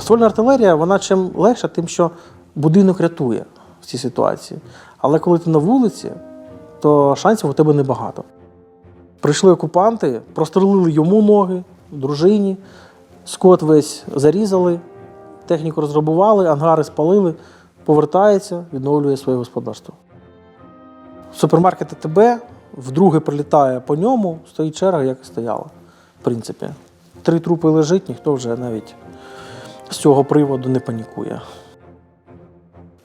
Ствольна артилерія, вона чим легша, тим, що будинок рятує в цій ситуації. Але коли ти на вулиці, то шансів у тебе небагато. Прийшли окупанти, прострелили йому ноги, дружині, скот весь зарізали, техніку розграбували, ангари спалили, повертається, відновлює своє господарство. Супермаркет АТБ вдруге прилітає по ньому, стоїть черга, як і стояла. В принципі. Три трупи лежить, ніхто вже навіть з цього приводу не панікує.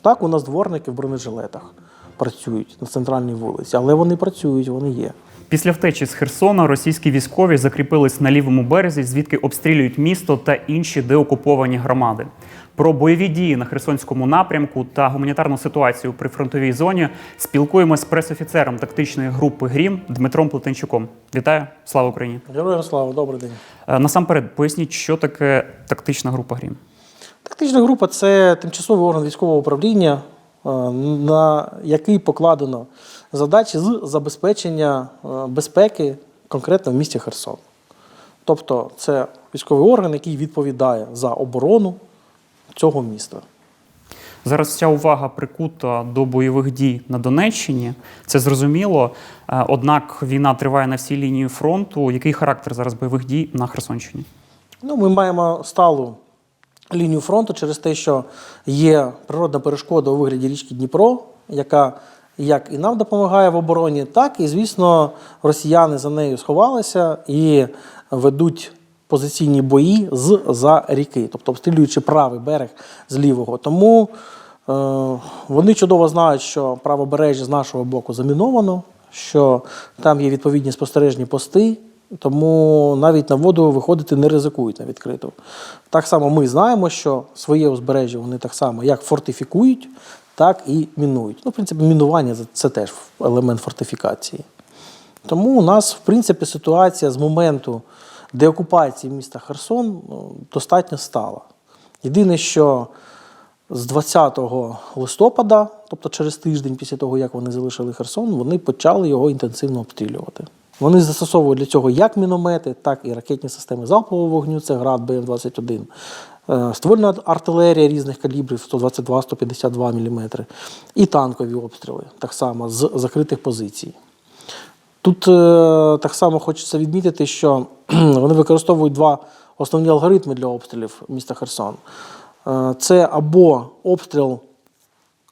Так, у нас дворники в бронежилетах працюють на центральній вулиці, але вони працюють, вони є. Після втечі з Херсона російські військові закріпились на лівому березі, звідки обстрілюють місто та інші деокуповані громади. Про бойові дії на Херсонському напрямку та гуманітарну ситуацію при фронтовій зоні спілкуємося з пресофіцером тактичної групи Грім Дмитром Плетенчуком. Вітаю! Слава Україні! Героям слава, добрий день. Е, Насамперед, поясніть, що таке тактична група Грім. Тактична група це тимчасовий орган військового управління, е, на який покладено задачі з забезпечення е, безпеки конкретно в місті Херсон. Тобто це військовий орган, який відповідає за оборону цього міста. Зараз вся увага прикута до бойових дій на Донеччині. Це зрозуміло. Е, Однак війна триває на всій лінії фронту. Який характер зараз бойових дій на Херсонщині? Ну, ми маємо сталу лінію фронту через те, що є природна перешкода у вигляді річки Дніпро, яка як і нам допомагає в обороні, так і, звісно, росіяни за нею сховалися і ведуть позиційні бої з за ріки, тобто обстрілюючи правий берег з лівого. Тому е, вони чудово знають, що правобережжя з нашого боку заміновано, що там є відповідні спостережні пости, тому навіть на воду виходити не ризикують на відкриту. Так само ми знаємо, що своє узбережжя вони так само як фортифікують, так і мінують. Ну, в принципі, мінування це- теж елемент фортифікації. Тому у нас, в принципі, ситуація з моменту деокупації міста Херсон ну, достатньо стала. Єдине, що з 20 листопада, тобто через тиждень після того, як вони залишили Херсон, вони почали його інтенсивно обстрілювати. Вони застосовують для цього як міномети, так і ракетні системи залпового вогню, це град БМ-21, е, ствольна артилерія різних калібрів 122-152 мм, і танкові обстріли, так само з закритих позицій. Тут е, так само хочеться відмітити, що вони використовують два основні алгоритми для обстрілів міста Херсон. Е, це або обстріл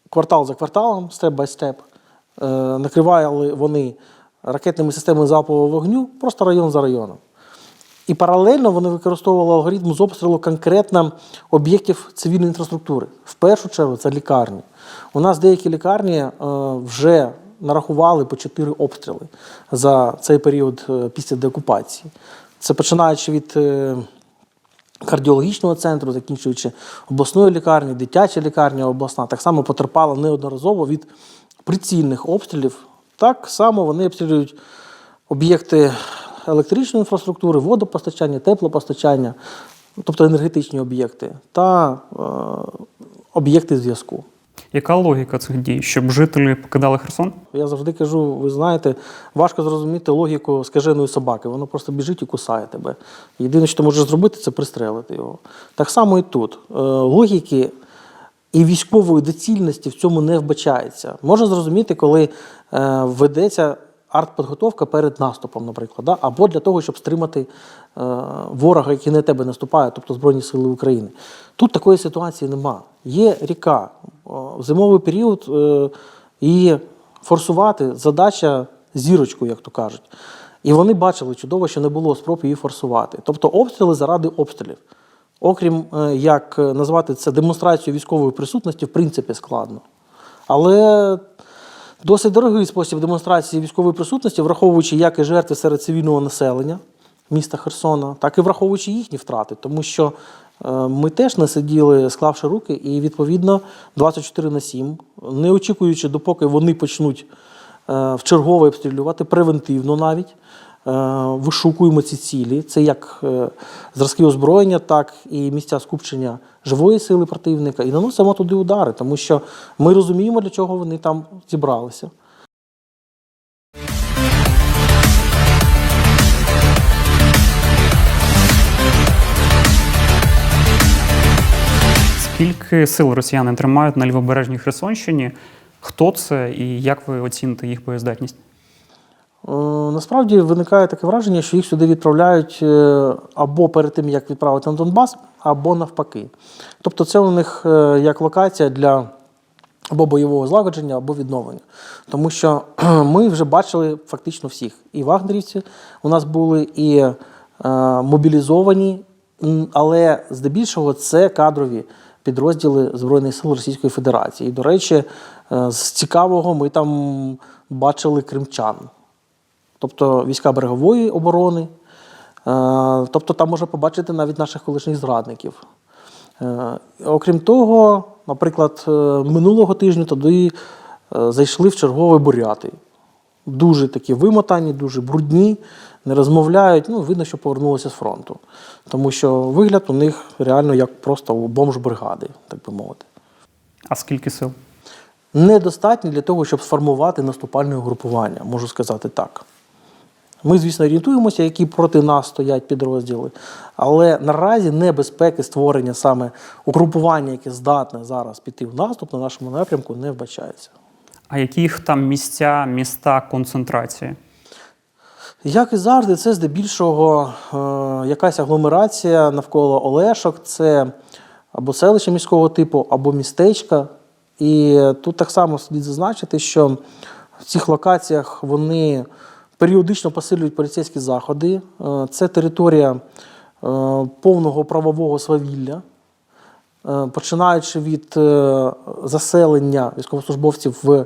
квартал за кварталом, степ бай степ. Е, накривали вони ракетними системами залпового вогню, просто район за районом. І паралельно вони використовували алгоритм з обстрілу конкретно об'єктів цивільної інфраструктури. В першу чергу це лікарні. У нас деякі лікарні е, вже нарахували по 4 обстріли за цей період е, після деокупації. Це починаючи від е, кардіологічного центру, закінчуючи обласною лікарнею, дитяча лікарня обласна, так само потерпала неодноразово від прицільних обстрілів. Так само вони обстрілюють об'єкти електричної інфраструктури, водопостачання, теплопостачання, тобто енергетичні об'єкти, та е, об'єкти зв'язку. Яка логіка цих дій? Щоб жителі покидали Херсон? Я завжди кажу, ви знаєте, важко зрозуміти логіку скаженої собаки. Воно просто біжить і кусає тебе. Єдине, що ти можеш зробити, це пристрелити його. Так само і тут. Е, Логіки і військової доцільності в цьому не вбачається. Можна зрозуміти, коли е, ведеться артпідготовка перед наступом, наприклад, да? або для того, щоб стримати е, ворога, який на тебе наступає, тобто Збройні Сили України. Тут такої ситуації нема. Є ріка в зимовий період е, і форсувати задача зірочку, як то кажуть. І вони бачили чудово, що не було спроб її форсувати. Тобто обстріли заради обстрілів. Окрім е, як е, назвати це демонстрацією військової присутності, в принципі, складно. Але досить дорогий спосіб демонстрації військової присутності, враховуючи як і жертви серед цивільного населення міста Херсона, так і враховуючи їхні втрати, тому що е, ми теж не сиділи, склавши руки, і відповідно 24 на 7, не очікуючи, допоки вони почнуть е, в чергове обстрілювати, превентивно навіть. Е, Вишукуємо ці цілі. Це як е, зразки озброєння, так і місця скупчення живої сили противника, і наносимо туди удари, тому що ми розуміємо, для чого вони там зібралися. Скільки сил росіяни тримають на лівобережній Херсонщині? Хто це і як ви оціните їх боєздатність? Е, Насправді виникає таке враження, що їх сюди відправляють е, або перед тим, як відправити на Донбас, або навпаки. Тобто це у них е, як локація для або бойового злагодження, або відновлення. Тому що ми вже бачили фактично всіх. І вагнерівці у нас були, і мобілізовані, але здебільшого це кадрові підрозділи Збройних сил Російської Федерації. І, до речі, з цікавого ми там бачили кримчан тобто війська берегової оборони. Е, Тобто там можна побачити навіть наших колишніх зрадників. Е, Окрім того, наприклад, е, минулого тижня туди зайшли в чергові буряти. Дуже такі вимотані, дуже брудні, не розмовляють. Ну, видно, що повернулися з фронту. Тому що вигляд у них реально як просто у бомж-бригади, так би мовити. А скільки сил? Недостатньо для того, щоб сформувати наступальне угрупування, можу сказати так. Ми, звісно, орієнтуємося, які проти нас стоять підрозділи, але наразі небезпеки створення саме угрупування, яке здатне зараз піти в наступ на нашому напрямку, не вбачається. А які їх там місця, міста концентрації? Як і завжди, це здебільшого е, якась агломерація навколо Олешок, це або селище міського типу, або містечка. І тут так само слід зазначити, що в цих локаціях вони періодично посилюють поліцейські заходи. Е, Це територія е, повного правового свавілля. Е, Починаючи від заселення військовослужбовців в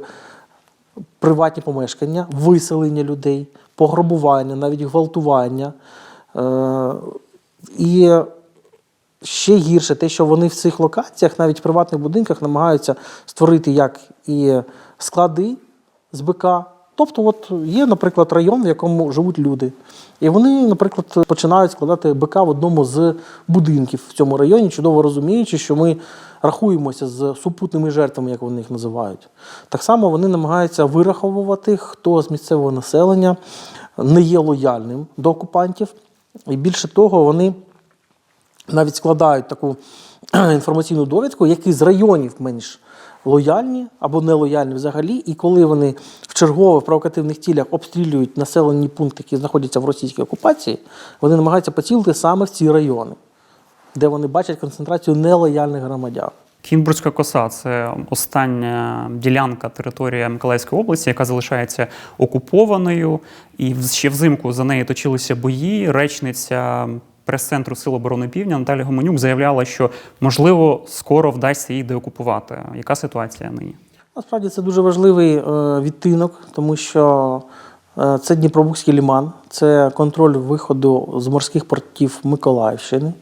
приватні помешкання, виселення людей, пограбування, навіть гвалтування. І ще гірше те, що вони в цих локаціях, навіть в приватних будинках, намагаються створити як і склади з БК. Тобто, от є, наприклад, район, в якому живуть люди. І вони, наприклад, починають складати БК в одному з будинків в цьому районі, чудово розуміючи, що ми рахуємося з супутними жертвами, як вони їх називають. Так само вони намагаються вираховувати, хто з місцевого населення не є лояльним до окупантів. І більше того, вони навіть складають таку інформаційну довідку, які з районів менш лояльні або нелояльні взагалі. І коли вони в чергове в провокативних цілях обстрілюють населені пункти, які знаходяться в російській окупації, вони намагаються поцілити саме в ці райони, де вони бачать концентрацію нелояльних громадян. Кінбурзька коса це остання ділянка території Миколаївської області, яка залишається окупованою. І ще взимку за нею точилися бої. Речниця прес-центру Сил оборони Півдня Наталя Гомонюк заявляла, що можливо скоро вдасться її деокупувати. Яка ситуація нині? Насправді це дуже важливий е, відтинок, тому що е, це Дніпробузький ліман, це контроль виходу з морських портів Миколаївщини.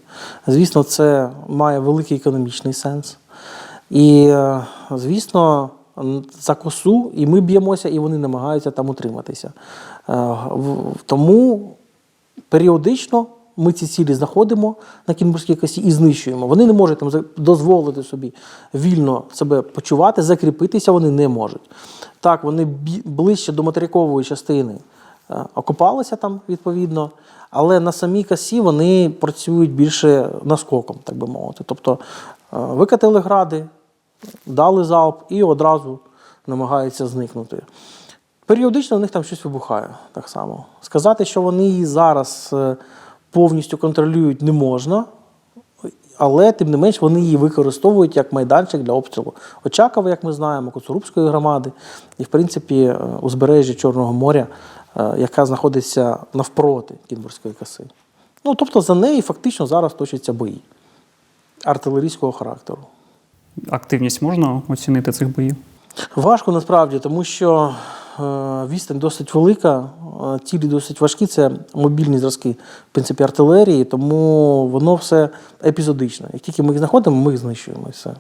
Звісно, це має великий економічний сенс. І, е, звісно, за косу і ми б'ємося, і вони намагаються там утриматися. Тому періодично ми ці цілі знаходимо на Кінбурзькій косі і знищуємо. Вони не можуть там дозволити собі вільно себе почувати, закріпитися вони не можуть. Так, вони ближче до материкової частини е, окопалися там відповідно, але на самій косі вони працюють більше наскоком, так би мовити. Тобто е, викатили гради, дали залп і одразу намагаються зникнути. Періодично в них там щось вибухає так само. Сказати, що вони зараз е, повністю контролюють, не можна, але тим не менш вони її використовують як майданчик для обстрілу Очакова, як ми знаємо, Коцурубської громади, і, в принципі, е, узбережжя Чорного моря, е, яка знаходиться навпроти Кінбурзької коси. Ну, тобто за неї фактично зараз точаться бої артилерійського характеру. Активність можна оцінити цих боїв? Важко насправді, тому що відстань досить велика, е, цілі досить важкі. Це мобільні зразки в принципі, артилерії, тому воно все епізодичне. Як тільки ми їх знаходимо, ми їх знищуємо і все.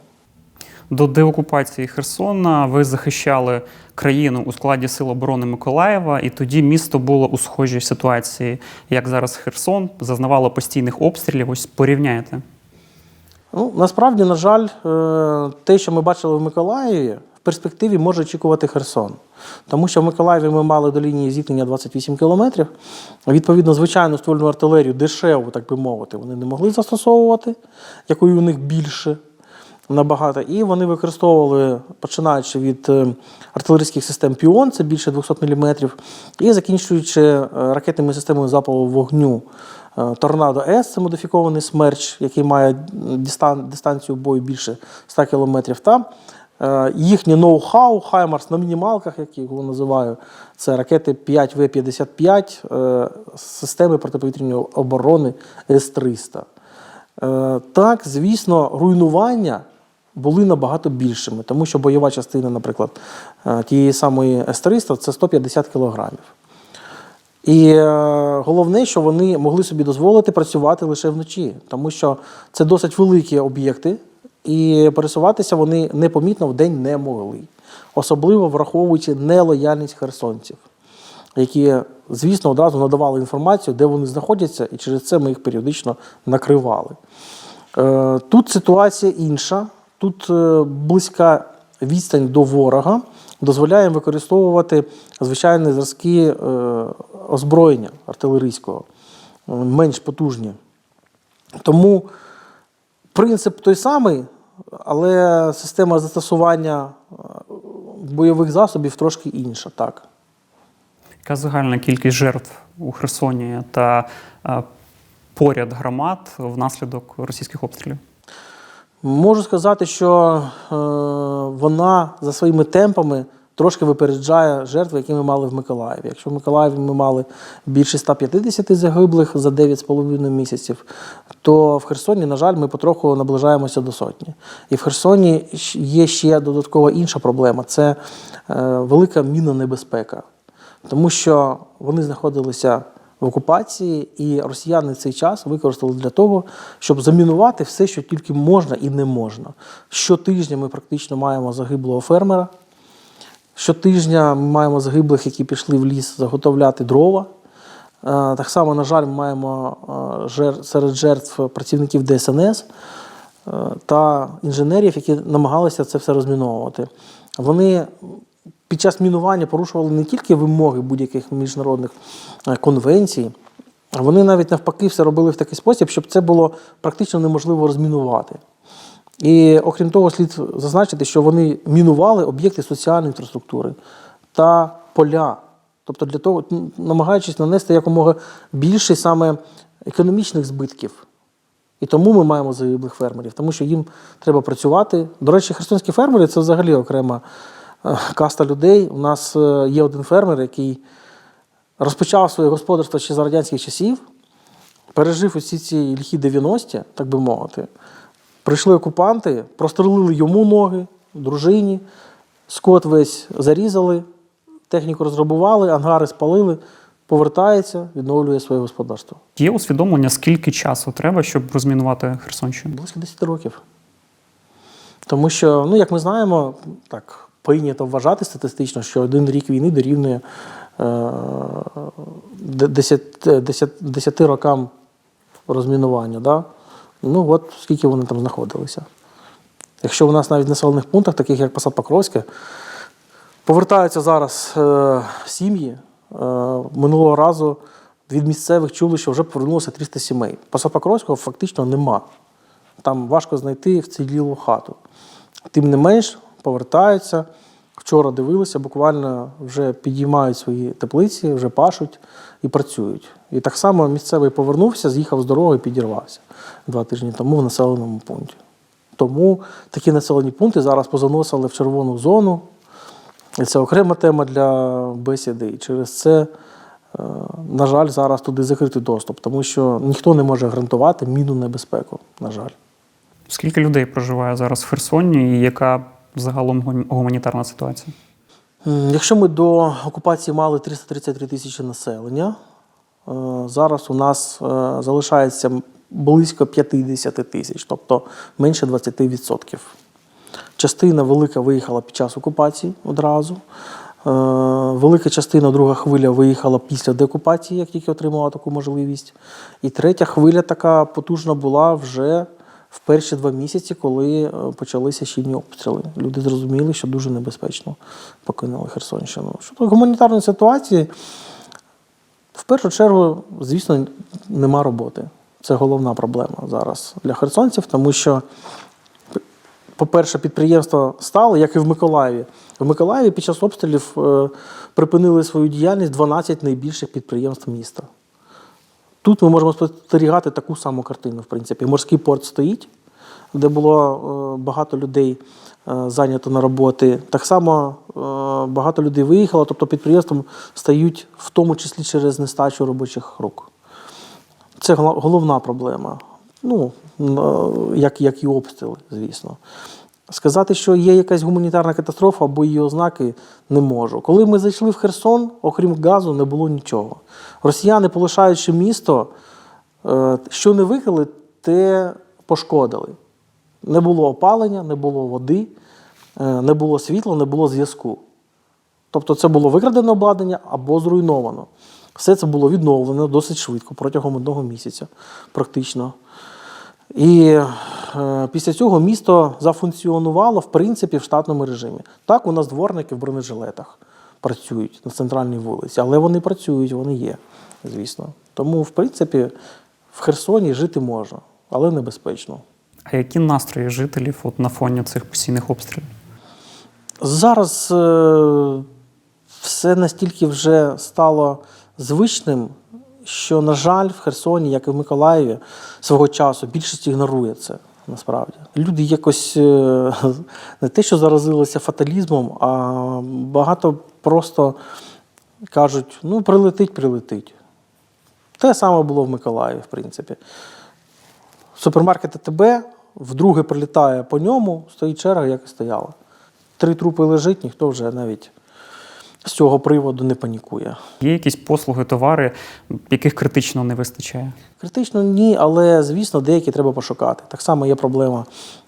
До деокупації Херсона ви захищали країну у складі Сил оборони Миколаєва, і тоді місто було у схожій ситуації, як зараз Херсон, зазнавало постійних обстрілів. Ось порівняєте. Ну, насправді, на жаль, е, те, що ми бачили в Миколаєві, перспективі може очікувати Херсон. Тому що в Миколаєві ми мали до лінії зіткнення 28 кілометрів. Відповідно, звичайну ствольну артилерію дешеву, так би мовити, вони не могли застосовувати, якої у них більше. набагато. І вони використовували, починаючи від е, артилерійських систем Піон, це більше 200 мм, і закінчуючи е, ракетними системами запалу вогню е, Торнадо С, це модифікований смерч, який має дистан- дистанцію бою більше 100 км. Та е, їхнє ноу-хау, Хаймарс на мінімалках, як я його називаю, це ракети 5В-55, е, системи протиповітряної оборони С-300. Е, Так, звісно, руйнування були набагато більшими, тому що бойова частина, наприклад, е, тієї самої С-300 це 150 кілограмів. І е, головне, що вони могли собі дозволити працювати лише вночі, тому що це досить великі об'єкти, і пересуватися вони непомітно в день не могли, особливо враховуючи нелояльність херсонців, які, звісно, одразу надавали інформацію, де вони знаходяться, і через це ми їх періодично накривали. Е, Тут ситуація інша. Тут е, близька відстань до ворога дозволяє використовувати звичайні зразки е, озброєння артилерійського, менш потужні. Тому принцип той самий, але система застосування е, бойових засобів трошки інша. Так. Яка загальна кількість жертв у Херсоні та е, поряд громад внаслідок російських обстрілів? Можу сказати, що е, вона за своїми темпами трошки випереджає жертви, які ми мали в Миколаєві. Якщо в Миколаєві ми мали більше 150 загиблих за 9,5 місяців, то в Херсоні, на жаль, ми потроху наближаємося до сотні. І в Херсоні є ще додаткова інша проблема це е, велика мінонебезпека. Тому що вони знаходилися в окупації, і росіяни цей час використали для того, щоб замінувати все, що тільки можна і не можна. Щотижня ми практично маємо загиблого фермера. Щотижня ми маємо загиблих, які пішли в ліс заготовляти дрова. Е, Так само, на жаль, ми маємо е, серед жертв працівників ДСНС е, та інженерів, які намагалися це все розміновувати. Вони під час мінування порушували не тільки вимоги будь-яких міжнародних конвенцій, вони навіть навпаки все робили в такий спосіб, щоб це було практично неможливо розмінувати. І окрім того, слід зазначити, що вони мінували об'єкти соціальної інфраструктури та поля. Тобто для того, намагаючись нанести якомога більше саме економічних збитків. І тому ми маємо загиблих фермерів, тому що їм треба працювати. До речі, херсонські фермери це взагалі окрема е, каста людей. У нас е, є один фермер, який розпочав своє господарство ще за радянських часів, пережив усі ці ліхі 90-ті, так би мовити. Прийшли окупанти, прострелили йому ноги, дружині, скот весь зарізали, техніку розграбували, ангари спалили, повертається, відновлює своє господарство. Є усвідомлення, скільки часу треба, щоб розмінувати Херсонщину? Близько 10 років. Тому що, ну, як ми знаємо, так прийнято вважати статистично, що один рік війни дорівнює е, 10, 10, 10 рокам розмінування. Да? Ну, от скільки вони там знаходилися. Якщо у нас навіть в населених пунктах, таких як Посад Покровське, повертаються зараз е, сім'ї. Е, минулого разу від місцевих чули, що вже повернулося 300 сімей. Посад Покровського фактично нема. Там важко знайти вцілілу хату. Тим не менш, повертаються. Вчора дивилися, буквально вже підіймають свої теплиці, вже пашуть і працюють. І так само місцевий повернувся, з'їхав з дороги і підірвався два тижні тому в населеному пункті. Тому такі населені пункти зараз позаносили в червону зону. І це окрема тема для бесіди. І через це, е, на жаль, зараз туди закритий доступ, тому що ніхто не може гарантувати міну небезпеку, на жаль. Скільки людей проживає зараз в Херсоні і яка загалом гуманітарна ситуація? Якщо ми до окупації мали 333 тисячі населення, зараз у нас е, залишається близько 50 тисяч, тобто менше 20%. Частина велика виїхала під час окупації одразу. Е, Велика частина, друга хвиля виїхала після деокупації, як тільки отримала таку можливість. І третя хвиля така потужна була вже в перші два місяці, коли е, почалися щільні обстріли. Люди зрозуміли, що дуже небезпечно покинули Херсонщину. Щодо гуманітарної ситуації, в першу чергу, звісно, нема роботи. Це головна проблема зараз для херсонців, тому що по-перше, підприємства стали, як і в Миколаєві. В Миколаєві під час обстрілів е, припинили свою діяльність 12 найбільших підприємств міста. Тут ми можемо спостерігати таку саму картину, в принципі. Морський порт стоїть, де було е, багато людей е, зайнято на роботи. Так само е, багато людей виїхало, тобто підприємством стають в тому числі через нестачу робочих рук. Це головна проблема. Ну, як, як і обстріли, звісно. Сказати, що є якась гуманітарна катастрофа або її ознаки, не можу. Коли ми зайшли в Херсон, окрім газу, не було нічого. Росіяни, полишаючи місто, що не викрили, те пошкодили. Не було опалення, не було води, е, не було світла, не було зв'язку. Тобто це було викрадене обладнання або зруйновано. Все це було відновлено досить швидко, протягом одного місяця, практично. І е, після цього місто зафункціонувало в принципі в штатному режимі. Так, у нас дворники в бронежилетах працюють на центральній вулиці, але вони працюють, вони є, звісно. Тому, в принципі, в Херсоні жити можна, але небезпечно. А які настрої жителів от на фоні цих постійних обстрілів? Зараз е, все настільки вже стало звичним, що, на жаль, в Херсоні, як і в Миколаєві, свого часу більшість ігнорує це насправді. Люди якось е, не те, що заразилися фаталізмом, а багато просто кажуть: ну, прилетить, прилетить. Те саме було в Миколаєві, в принципі. Супермаркет АТБ вдруге прилітає по ньому, стоїть черга, як і стояла. Три трупи лежить, ніхто вже навіть з цього приводу не панікує. Є якісь послуги, товари, яких критично не вистачає? Критично ні, але звісно, деякі треба пошукати. Так само є проблема.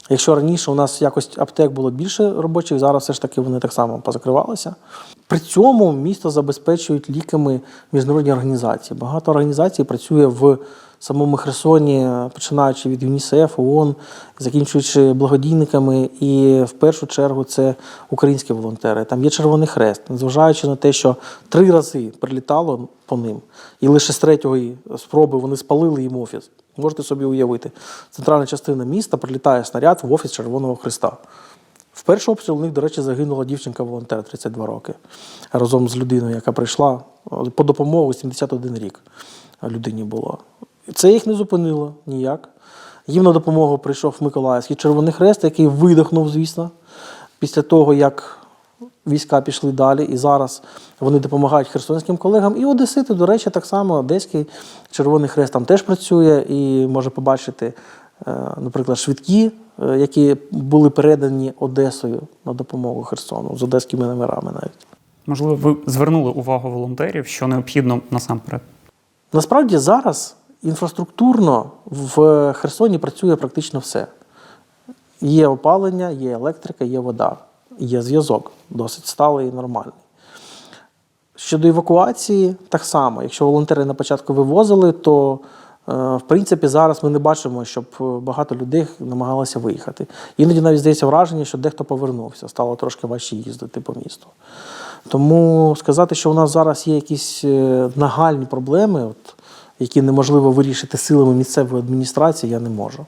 Якщо раніше у нас якось аптек було більше робочих, зараз все ж таки вони так само позакривалися. При цьому місто забезпечують ліками міжнародні організації. Багато організацій працює в самому Херсоні, починаючи від ЮНІСЕФ, ООН, закінчуючи благодійниками. І в першу чергу це українські волонтери. Там є Червоний Хрест, незважаючи на те, що три рази прилітало по ним, і лише з третьої спроби вони спалили їм офіс. Можете собі уявити, центральна частина міста прилітає снаряд в офіс Червоного Христа. В перший обстріл у них, до речі, загинула дівчинка-волонтер 32 роки разом з людиною, яка прийшла по допомогу 71 рік людині було. Це їх не зупинило ніяк. Їм на допомогу прийшов Миколаївський Червоний Хрест, який видихнув, звісно, після того, як війська пішли далі, і зараз вони допомагають херсонським колегам. І Одесити, до речі, так само Одеський Червоний Хрест там теж працює і може побачити, е, наприклад, швидкі, е, які були передані Одесою на допомогу Херсону з одеськими номерами навіть. Можливо, ви звернули увагу волонтерів, що необхідно насамперед. Насправді зараз інфраструктурно в Херсоні працює практично все. Є опалення, є електрика, є вода, є зв'язок, досить сталий і нормальний. Щодо евакуації, так само. Якщо волонтери на початку вивозили, то е, в принципі зараз ми не бачимо, щоб багато людей намагалося виїхати. Іноді навіть здається враження, що дехто повернувся, стало трошки важче їздити по місту. Тому сказати, що у нас зараз є якісь е, нагальні проблеми, от, які неможливо вирішити силами місцевої адміністрації, я не можу.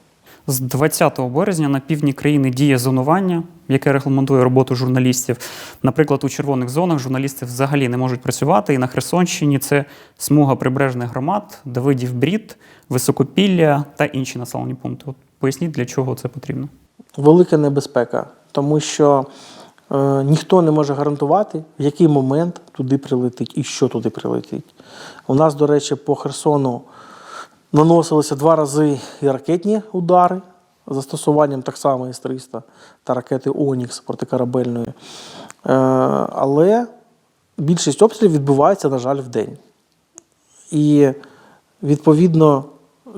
З 20 березня на півдні країни діє зонування, яке регламентує роботу журналістів. Наприклад, у червоних зонах журналісти взагалі не можуть працювати. І на Херсонщині це смуга прибережних громад, Давидів Брід, Високопілля та інші населені пункти. От поясніть, для чого це потрібно. велика небезпека, тому що ніхто не може гарантувати, в який момент туди прилетить і що туди прилетить. У нас, до речі, по Херсону наносилися два рази і ракетні удари застосуванням так само С-300 та ракети Онікс протикорабельної. Е, але більшість обстрілів відбувається, на жаль, в день. І відповідно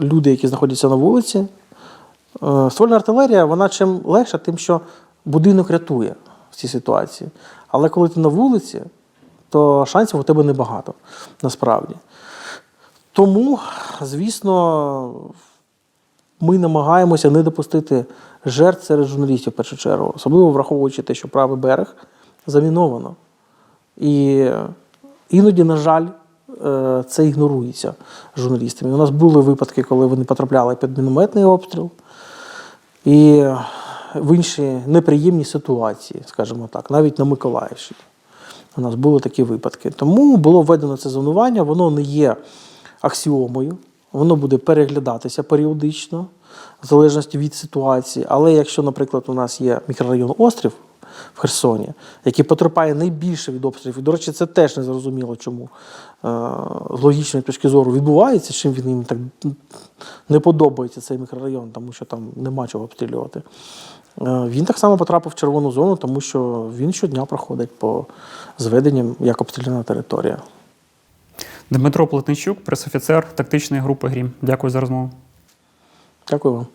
люди, які знаходяться на вулиці, Е, Ствольна артилерія, вона чим легша, тим, що будинок рятує цій ситуації. Але коли ти на вулиці, то шансів у тебе небагато насправді. Тому, звісно, ми намагаємося не допустити жертв серед журналістів в першу чергу, особливо враховуючи те, що правий берег заміновано. І іноді, на жаль, е, це ігнорується журналістами. У нас були випадки, коли вони потрапляли під мінометний обстріл. І в інші неприємні ситуації, скажімо так, навіть на Миколаївщині. У нас були такі випадки. Тому було введено це зонування, воно не є аксіомою, воно буде переглядатися періодично, в залежності від ситуації. Але якщо, наприклад, у нас є мікрорайон Острів в Херсоні, який потерпає найбільше від обстрілів, і, до речі, це теж не зрозуміло, чому е, з логічної точки зору відбувається, чим він їм так не подобається цей мікрорайон, тому що там нема чого обстрілювати. Е, Він так само потрапив в червону зону, тому що він щодня проходить по зведенням як обстріляна територія. Дмитро Плетничук, пресофіцер тактичної групи Грім. Дякую за розмову. Дякую вам.